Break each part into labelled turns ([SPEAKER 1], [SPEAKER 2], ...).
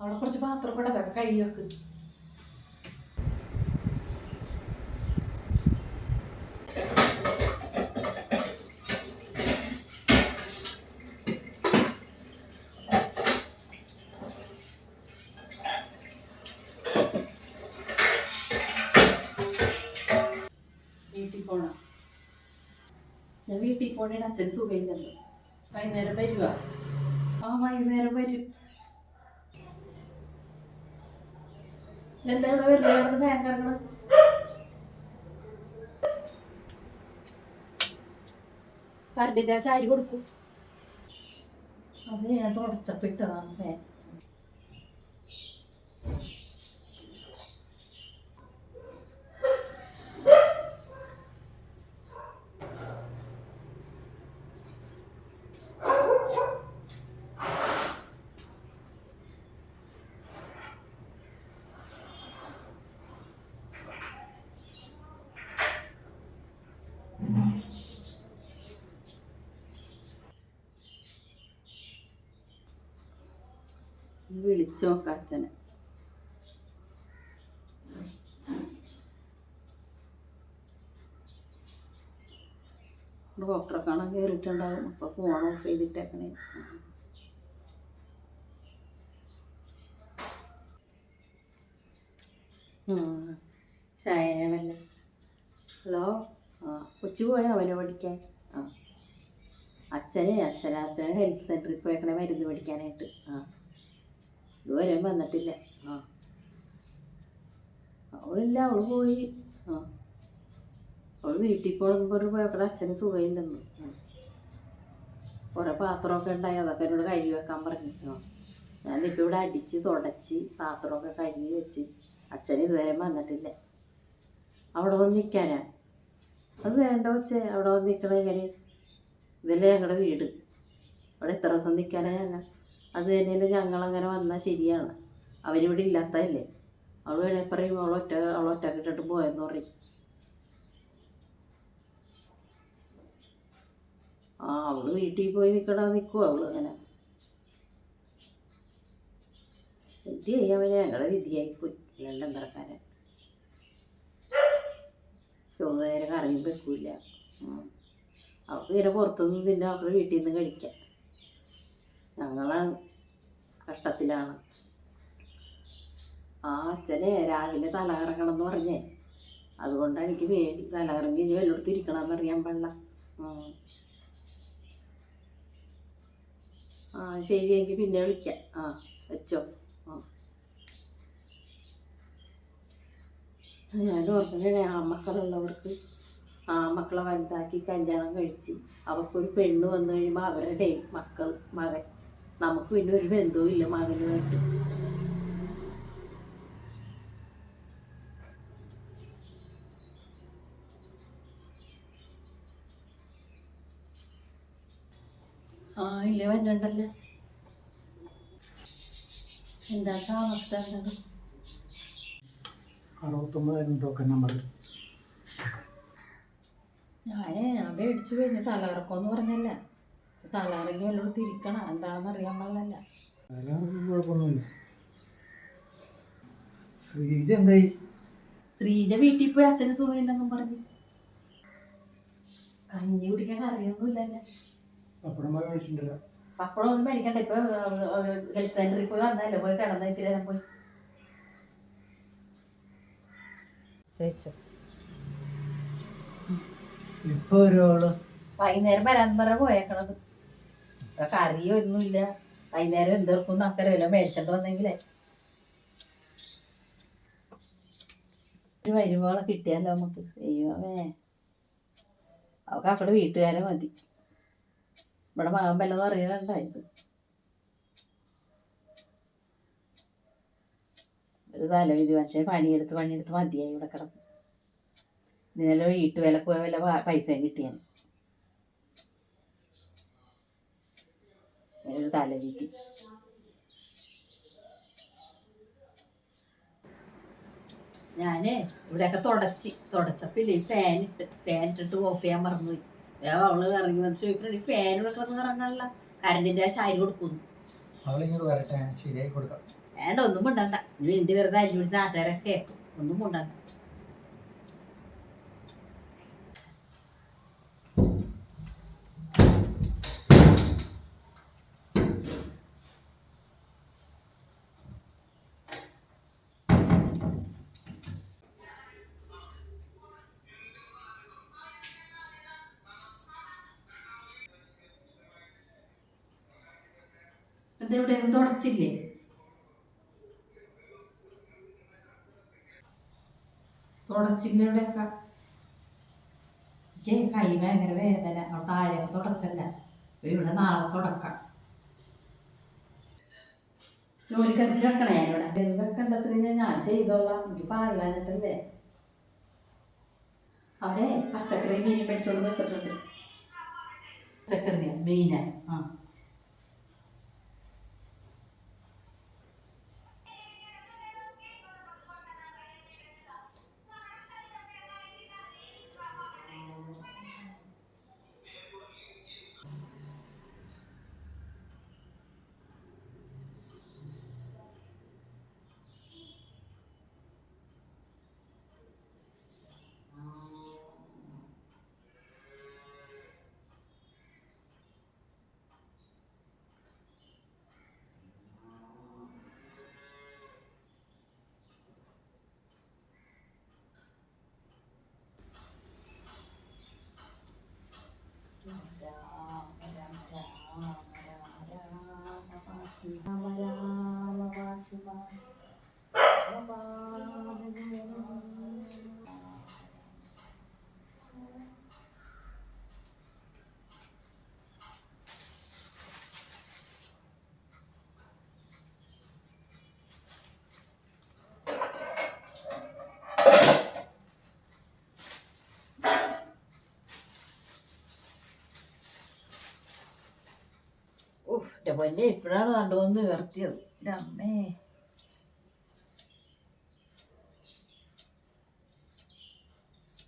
[SPEAKER 1] അവിടെ കുറച്ച് പാത്രം കൂടെ അതൊക്കെ കഴുകി വെക്ക് ഞാൻ വീട്ടിൽ പോണേ അച്ഛൻ സുഖമില്ലല്ലോ. വൈകുന്നേരം വരുവാ. ആ വൈകുന്നേരം വരും. എന്താ വെറുതെ അവിടെ ഫാൻ കറങ്ങണം കറണ്ടിന്റെ സാരി കൊടുക്കും. അത് ഞാൻ തുടച്ചപ്പിട്ടതാണ് ഫാൻ. വിളിച്ചു നോക്കാം അച്ഛനെ. ഡോക്ടറെ കാണാൻ കയറിയിട്ടുണ്ടാവും അപ്പൊ ഫോൺ ഓഫ് ചെയ്തിട്ടേക്കണേ. ശയനമല്ലേ ഹലോ? ആ കൊച്ചു പോയോ അവനെ പഠിക്കാൻ? ആ. അച്ഛനെ അച്ഛനെ അച്ഛനെ ഹെൽത്ത് സെന്ററിൽ പോയേക്കണേ മരുന്ന് പഠിക്കാനായിട്ട്. ആ. ഇതുവരെ വന്നിട്ടില്ല. ആ. അവളില്ല അവൾ പോയി. ആ. അവൾ വീട്ടിൽ പോകുമ്പോൾ പറഞ്ഞ് പോയപ്പോൾ അച്ഛന് സുഖമില്ലെന്ന്. കുറേ പാത്രമൊക്കെ ഉണ്ടായി അതൊക്കെ എന്നോട് കഴുകി വെക്കാൻ പറഞ്ഞു. ആ. ഞാനിപ്പോൾ ഇവിടെ അടിച്ച് തുടച്ച് പാത്രമൊക്കെ കഴുകി വെച്ച്. അച്ഛൻ ഇതുവരെ വന്നിട്ടില്ല. അവിടെ വന്ന് നിൽക്കാനാ അത് വേണ്ട വെച്ചേ അവിടെ വന്ന് നിൽക്കണ എങ്ങനെ ഇതല്ലേ ഞങ്ങളുടെ വീട്. അവിടെ എത്ര ദിവസം നിൽക്കാനാ ഞങ്ങൾ അത് തന്നെയല്ലേ ഞങ്ങളങ്ങനെ വന്നാൽ ശരിയാണ്. അവരിവിടെ ഇല്ലാത്തതല്ലേ? അവൾ വേണേ പറയും അവൾ ഒറ്റക്കിട്ടിട്ട് പോയെന്ന് പറയും. ആ അവൾ വീട്ടിൽ പോയി നിൽക്കടാ നിൽക്കുവോ അവൾ അങ്ങനെ വിധി ചെയ്യാൻ ഞങ്ങളുടെ വിധിയായിപ്പോയി ലണ്ടൻ തിറക്കാരൻ ചുവന്നേരം കറിയും വെക്കൂല അവർക്ക് ഇങ്ങനെ പുറത്തുനിന്ന് തിന്നെ അവളുടെ വീട്ടിൽ നിന്ന് കഴിക്കാം. ഞങ്ങളാണ് കഷ്ടത്തിലാണ്. ആ അച്ഛനെ രാവിലെ തലകറങ്ങണം എന്ന് പറഞ്ഞേ. അതുകൊണ്ടാണ് എനിക്ക് വേണ്ടി തലകറങ്ങി ഇനി വല്ലയിടത്ത് ഇരിക്കണമെന്ന് അറിയാൻ പാടില്ല. ആ ശരി എനിക്ക് പിന്നെ വിളിക്കാം. ആ വെച്ചോ. ആ. ഞാൻ ഓർക്കണേ ആമക്കളുള്ളവർക്ക് ആമക്കളെ വലുതാക്കി കല്യാണം കഴിച്ച് അവർക്കൊരു പെണ്ണ് വന്നു കഴിയുമ്പോൾ അവരുടെ മക്കൾ മകൻ. നമുക്ക് പിന്നെ ഒരു ബന്ധവും ഇല്ല മകനുമായിട്ട്. ആ ഇല്ല വരണ്ടല്ലോ എന്താ അവസ്ഥ? എന്താണ്
[SPEAKER 2] അറുപത്തൊമ്പതായിരം ടോക്കൺ നമ്പർ
[SPEAKER 1] ഞാനേ ഞാൻ മേടിച്ചു കഴിഞ്ഞ് തലകറക്കമെന്ന് പറഞ്ഞല്ല. തലകറങ്ങി വല്ലതും തിരിക്കണം. എന്താണെന്ന് അറിയാൻ പാടില്ല
[SPEAKER 2] കുഴപ്പമൊന്നുമില്ല. ശ്രീജ എന്തായി?
[SPEAKER 1] ശ്രീജ വീട്ടിൽ പോയി അച്ഛന് സുഖമില്ലെന്നും പറഞ്ഞു. കഞ്ഞി കുടിക്കാൻ അറിയൊന്നുമില്ലല്ലോ
[SPEAKER 2] പപ്പടം
[SPEAKER 1] ഒന്നും മേടിക്കണ്ട. ഇപ്പൊ ഹെൽത്ത് പോയി വന്നല്ലേ പോയി കിടന്ന ഇത്തിരി പോയി.
[SPEAKER 2] ഇപ്പൊ
[SPEAKER 1] വൈകുന്നേരം വരാൻ പറ പോയേക്കണത്. ഇവിടെ കറിയും ഒന്നുമില്ല വൈകുന്നേരം എന്തെടുക്കും നമുക്കറിയില്ല മേടിച്ചിട്ട് വന്നെങ്കിലേ. വരുവോളം കിട്ടിയാലോ നമുക്ക്? ദൈവമേ. അവൾക്ക് അവിടെ വീട്ടുകാരെ മതി. ഇവിടെ മകൻ വല്ലതും അറിയണുണ്ടായത് ഒരു തലവിധി പക്ഷേ പണിയെടുത്ത് പണിയെടുത്ത് മതിയായി ഇവിടെ കിടക്കും ഇന്നലെ വീട്ടുവേലക്ക് പോയ വല്ല പൈസയും കിട്ടിയാൽ ഒരു തലവിധി ഞാനേ ഇവിടെയൊക്കെ തുടച്ച് തുടച്ചപ്പില്ലേ ഫാൻ ഇട്ട് ഫാൻ ഇട്ടിട്ട് ഓഫ് ചെയ്യാൻ മറന്നുപോയി. വേഗം അവൾ ഇറങ്ങി വന്ന് ചോദിക്കണി ഫാൻ ഇവിടെ കിടന്ന് ഇറങ്ങാനുള്ള കരണ്ടിന്റെ ആ ശാരി കൊടുക്കുന്നു വേണ്ട ഒന്നും മിണ്ടണ്ട. ഇനി വേണ്ടി വെറുതെ അരി പിടിച്ച നാട്ടുകാരൊക്കെ ഒന്നും മുണ്ടണ്ട. എന്തെവിടെ തുടച്ചില്ലേ? തുടച്ചില്ല ഇവിടെയൊക്കെ? എനിക്ക് കൈ ഭയങ്കര വേദന. അവിടെ താഴെയൊക്കെ തുടച്ചല്ല. ഇവിടെ നാളെ തുടക്കാം. ജോലിക്കാർക്ക് വെക്കണേ ഞാനിവിടെ എന്ത് വെക്കണ്ട ശ്രീ ഞാൻ ചെയ്തോളാം. എനിക്ക് പാടില്ലാഞ്ഞിട്ടല്ലേ അവിടെ പച്ചക്കറി മീൻ പഠിച്ചോണ്ട് വെച്ചിട്ടുണ്ട് പച്ചക്കറിയാ? മീന. ആ. എന്റെ പൊന്നെ ഇപ്പോഴാണ് കണ്ടുവന്ന് ഉയർത്തിയത്. എന്റെ അമ്മേ.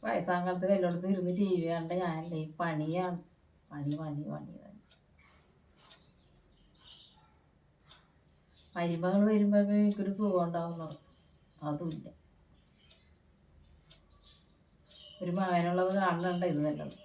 [SPEAKER 1] വയസ്സാങ്കാലത്ത് വല്ലയിടത്ത് ഇരുന്ന് ടി വി കണ്ട ഞാനല്ലേ പണിയാണ്. പണി പണി പണി തന്നെ മരുമകൾ വരുമ്പോഴേ എനിക്കൊരു സുഖം ഉണ്ടാവുന്നു അതുമില്ല. ഒരു മകനുള്ളത് കാണുന്നുണ്ട് ഇത് നല്ലത്.